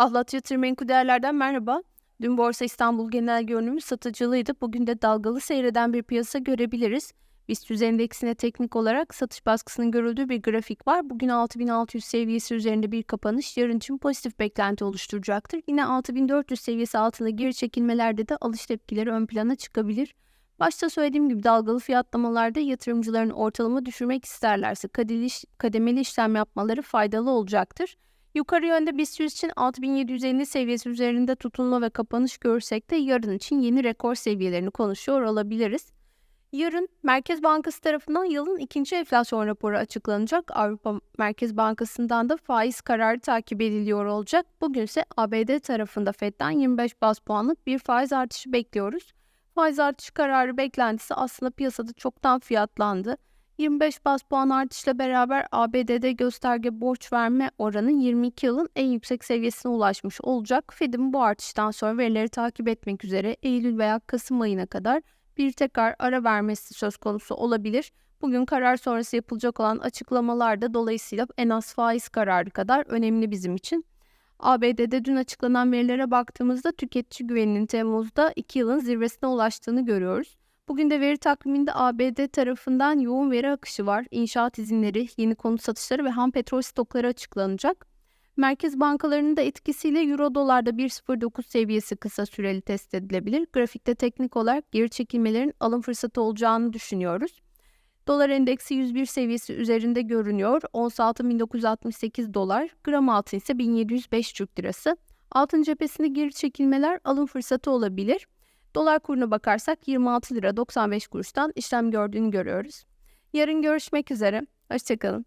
Ahlat Yatırım Menkul Değerler'den merhaba. Dün Borsa İstanbul genel görünümü satıcılıydı. Bugün de dalgalı seyreden bir piyasa görebiliriz. BIST 100 endeksine teknik olarak satış baskısının görüldüğü bir grafik var. Bugün 6600 seviyesi üzerinde bir kapanış yarın için pozitif beklenti oluşturacaktır. Yine 6400 seviyesi altında geri çekilmelerde de alış tepkileri ön plana çıkabilir. Başta söylediğim gibi dalgalı fiyatlamalarda yatırımcıların ortalama düşürmek isterlerse kademeli işlem yapmaları faydalı olacaktır. Yukarı yönde BIST 100 için 6750 seviyesi üzerinde tutulma ve kapanış görsek de yarın için yeni rekor seviyelerini konuşuyor olabiliriz. Yarın Merkez Bankası tarafından yılın ikinci enflasyon raporu açıklanacak. Avrupa Merkez Bankası'ndan da faiz kararı takip ediliyor olacak. Bugün ise ABD tarafında FED'den 25 bas puanlık bir faiz artışı bekliyoruz. Faiz artışı kararı beklentisi aslında piyasada çoktan fiyatlandı. 25 bas puan artışla beraber ABD'de gösterge borç verme oranı 22 yılın en yüksek seviyesine ulaşmış olacak. Fed'in bu artıştan sonra verileri takip etmek üzere Eylül veya Kasım ayına kadar bir tekrar ara vermesi söz konusu olabilir. Bugün karar sonrası yapılacak olan açıklamalar da dolayısıyla en az faiz kararı kadar önemli bizim için. ABD'de dün açıklanan verilere baktığımızda tüketici güveninin Temmuz'da 2 yılın zirvesine ulaştığını görüyoruz. Bugün de veri takviminde ABD tarafından yoğun veri akışı var. İnşaat izinleri, yeni konut satışları ve ham petrol stokları açıklanacak. Merkez bankalarının da etkisiyle euro dolarda 1.09 seviyesi kısa süreli test edilebilir. Grafikte teknik olarak geri çekilmelerin alım fırsatı olacağını düşünüyoruz. Dolar endeksi 101 seviyesi üzerinde görünüyor. Ons altın 1968 dolar, gram altın ise 1705 Türk lirası. Altın cephesinde geri çekilmeler alım fırsatı olabilir. Dolar kuruna bakarsak 26 lira 95 kuruştan işlem gördüğünü görüyoruz. Yarın görüşmek üzere. Hoşçakalın.